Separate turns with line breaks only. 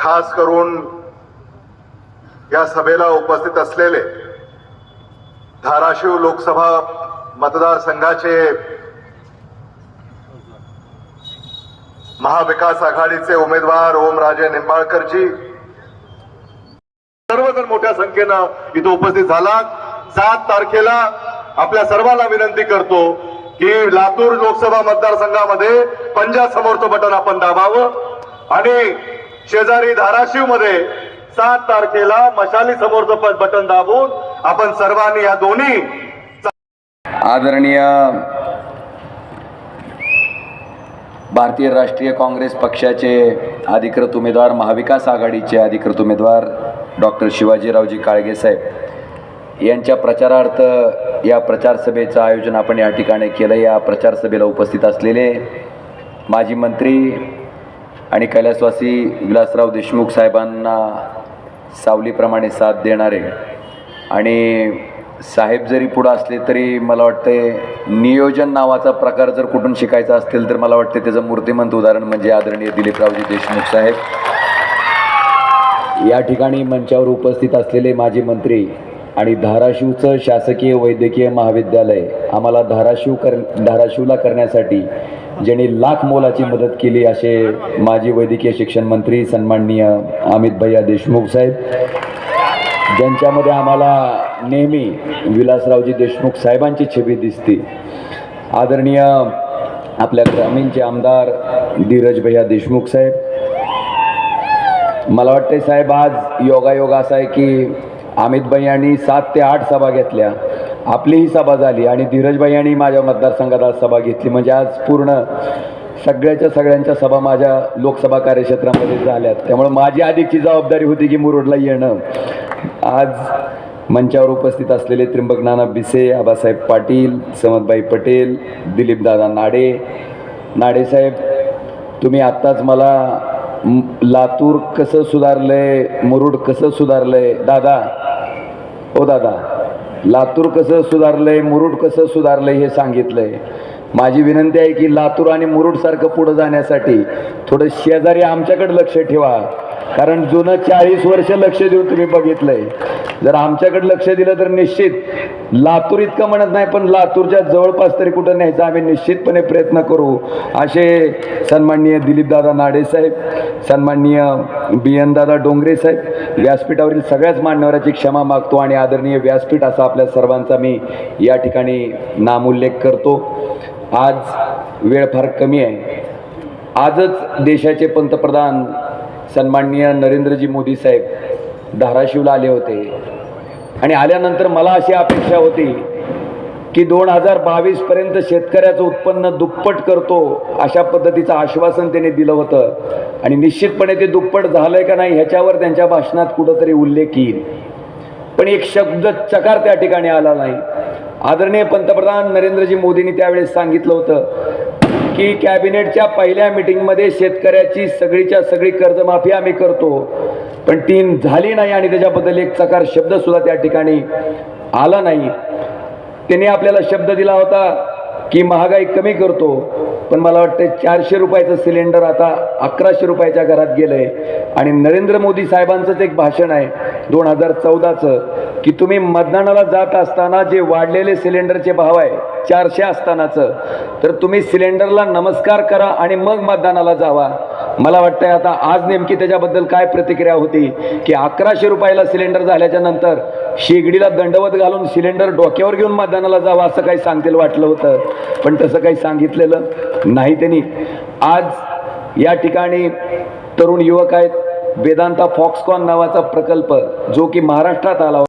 खास करून या सभेला उपस्थित असलेले धाराशिव लोकसभा मतदारसंघाचे महाविकास आघाडीचे उमेदवार ओमराजे निंबाळकरजी सर्वजण मोठ्या संख्येनं इथं उपस्थित झाला सात तारखेला आपल्या सर्वांना विनंती करतो की लातूर लोकसभा मतदारसंघामध्ये पंजाब समोरचं बटन आपण दाबावं आणि शेजारी धाराशिवमध्ये सात तारखेला मशाली समोरचं बटन दाबून आपण सर्वांनी या दोन्ही
आदरणीय भारतीय राष्ट्रीय काँग्रेस पक्षाचे अधिकृत उमेदवार महाविकास आघाडीचे अधिकृत उमेदवार डॉक्टर शिवाजीरावजी काळगे साहेब. यांच्या प्रचारार्थ या प्रचारसभेचं आयोजन आपण या ठिकाणी केलं. या प्रचार सभेला उपस्थित असलेले माजी मंत्री आणि कैलासवासी विलासराव देशमुख साहेबांना सावलीप्रमाणे साथ देणारे आणि साहेब जरी पुढं असले तरी मला वाटते नियोजन नावाचा प्रकार जर कुठून शिकायचा असतील तर मला वाटते त्याचं मूर्तिमंत उदाहरण म्हणजे आदरणीय दिलीपरावजी देशमुख साहेब. या ठिकाणी मंचावर उपस्थित असलेले माजी मंत्री आणि धाराशिवचं शासकीय वैद्यकीय महाविद्यालय आम्हाला धाराशिव कर धाराशिवला करण्यासाठी ज्यांनी लाख मोलाची मदत केली असे माजी वैद्यकीय शिक्षण मंत्री सन्माननीय अमित भैया देशमुख साहेब. ज्यांच्यामध्ये आम्हाला नेहमी विलासरावजी देशमुख साहेबांची छबी दिसते. आदरणीय आपल्या ग्रामीणचे आमदार धीरज भैया देशमुख साहेब. मला वाटते साहेब आज योगायोग असा आहे की अमित भैयांनी यांनी सात ते आठ सभा घेतल्या. आपलीही सभा झाली आणि धीरजबाई यांनी माझ्या मतदारसंघात आज सभा घेतली. म्हणजे आज पूर्ण सगळ्याच्या सगळ्यांच्या सभा माझ्या लोकसभा कार्यक्षेत्रामध्ये झाल्यात. त्यामुळे माझी आधीची जबाबदारी होती की मुरुडला येणं. आज मंचावर उपस्थित असलेले त्र्यंबक नाना बिसे आबासाहेब पाटील समदबाई पटेल दिलीपदादा नाडे. नाडेसाहेब तुम्ही आत्ताच मला लातूर कसं सुधारलंय मुरुड कसं सुधारलंय? दादा. ओ दादा. लातूर कसं सुधारलंय मुरुड कसं सुधारलंय हे सांगितलंय. माझी विनंती आहे की लातूर आणि मुरुडसारखं पुढं जाण्यासाठी थोडं शेजारी आमच्याकडे लक्ष ठेवा. कारण जुनं चाळीस वर्ष लक्ष देऊन तुम्ही बघितलंय. जर आमच्याकडे लक्ष दिलं तर निश्चित लातूर इतकं म्हणत नाही पण लातूरच्या जवळपास तरी कुठं न्यायचा आम्ही निश्चितपणे प्रयत्न करू. असे सन्माननीय दिलीपदादा नाडे साहेब सन्माननीय बी एन दादा डोंगरे साहेब व्यासपीठावरील सगळ्याच मान्यवराची क्षमा मागतो आणि आदरणीय व्यासपीठ असा आपल्या सर्वांचा मी या ठिकाणी नामोल्लेख करतो. आज वेळ फार कमी आहे. आजच देशाचे पंतप्रधान सन्माननीय नरेंद्रजी मोदी साहेब धाराशिवला आले होते. आणि आल्यानंतर मला अशी अपेक्षा होती की दोन हजार बावीसपर्यंत शेतकऱ्याचं उत्पन्न दुप्पट करतो अशा पद्धतीचं आश्वासन त्यांनी दिलं होतं. आणि निश्चितपणे ते दुप्पट झालंय का नाही ह्याच्यावर त्यांच्या भाषणात कुठंतरी उल्लेख येईल. पण एक शब्द चकार त्या ठिकाणी आला नाही. आदरणीय पंतप्रधान नरेंद्रजी मोदींनी त्यावेळेस सांगितलं होतं की कॅबिनेटच्या पहिल्या मिटिंगमध्ये शेतकऱ्याची सगळीच्या सगळी कर्जमाफी आम्ही करतो. पण तीन झाली नाही आणि त्याच्याबद्दल एक चकार शब्दसुद्धा त्या ठिकाणी आला नाही. त्यांनी आपल्याला शब्द दिला होता की महागाई कमी करतो पण मला वाटतं चारशे रुपयाचं सिलेंडर आता अकराशे रुपयाच्या घरात गेलं आहे आणि नरेंद्र मोदी साहेबांचंच एक भाषण आहे दोन हजार चौदाचं. की तुम्ही मतदानाला जात असताना जे वाढलेले सिलेंडरचे भाव आहे चारशे असतानाचं तर तुम्ही सिलेंडरला नमस्कार करा आणि मग मतदानाला जावा. मला वाटतंय आता आज नेमकी त्याच्याबद्दल काय प्रतिक्रिया होती की अकराशे रुपयाला सिलेंडर झाल्याच्यानंतर शेगडीला दंडवत घालून सिलेंडर डोक्यावर घेऊन मतदानाला जावं असं काही सांगतील वाटलं होतं. पण तसं काही सांगितलेलं नाही त्यांनी. आज या ठिकाणी तरुण युवक आहेत वेदांता फॉक्सकॉन नावाचा प्रकल्प जो की महाराष्ट्रात आला होता.